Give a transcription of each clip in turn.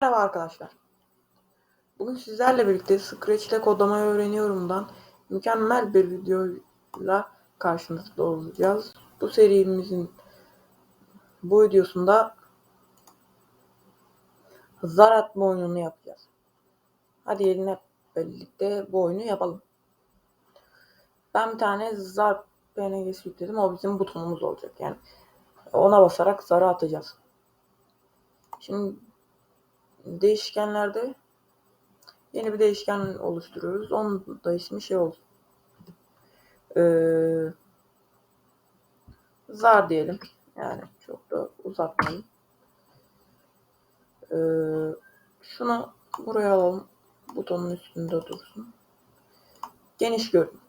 Merhaba arkadaşlar. Bugün sizlerle birlikte Scratch ile kodlamayı öğreniyorumdan mükemmel bir videoyla karşınızda olacağız. Bu serimizin bu videosunda zar atma oyununu yapacağız. Hadi gelin birlikte bu oyunu yapalım. Ben bir tane zar PNG'si yükledim. O bizim butonumuz olacak. Yani ona basarak zarı atacağız. Şimdi değişkenlerde yeni bir değişken oluşturuyoruz. Onun da ismi şey olsun. Ee, zar diyelim. Yani çok da uzatmayın. Ee, şunu buraya alalım. Butonun üstünde dursun. Geniş görün.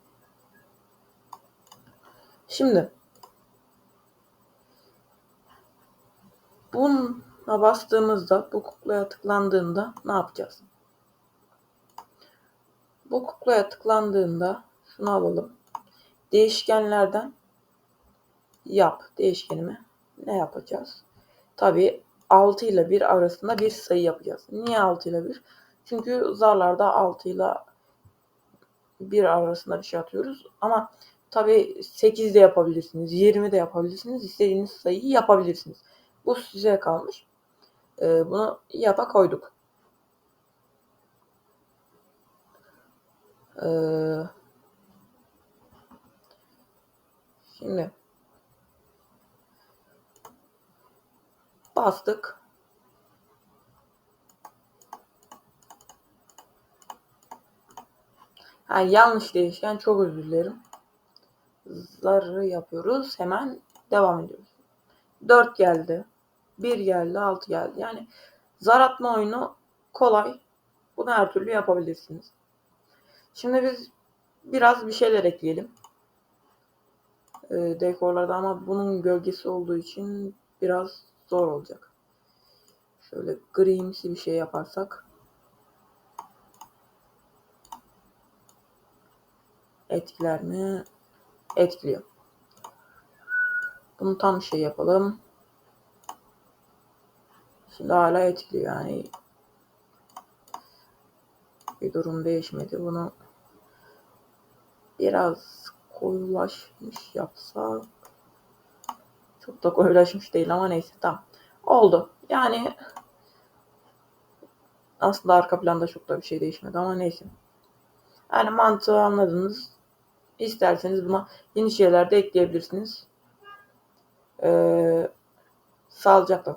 Şimdi buna bastığımızda bu kuklaya tıklandığında ne yapacağız? Bu kuklaya tıklandığında şunu alalım. Değişkenlerden yap değişkenime ne yapacağız? Tabii 6 ile 1 arasında bir sayı yapacağız. Niye 6 ile 1? Çünkü zarlarda 6 ile 1 arasında bir şey atıyoruz. Ama tabii 8 de yapabilirsiniz, 20 de yapabilirsiniz. İstediğiniz sayıyı yapabilirsiniz. Bu size kalmış. Ee, bunu yapa koyduk. Ee, şimdi bastık. Ha, yanlış değişken çok özür dilerim. Zarı yapıyoruz. Hemen devam ediyoruz. 4 geldi. 1 geldi. 6 geldi. Yani zar atma oyunu kolay. Bunu her türlü yapabilirsiniz. Şimdi biz biraz bir şeyler ekleyelim. Ee, dekorlarda ama bunun gölgesi olduğu için biraz zor olacak. Şöyle grimsi bir şey yaparsak. Etkiler mi? Etkiliyor. Bunu tam şey yapalım. Şimdi hala etkiliyor yani. Bir durum değişmedi. Bunu biraz koyulaşmış yapsak çok da koyulaşmış değil ama neyse tamam. Oldu. Yani aslında arka planda çok da bir şey değişmedi ama neyse. Yani mantığı anladınız. İsterseniz buna yeni şeyler de ekleyebilirsiniz. Ee, sağlıcakla.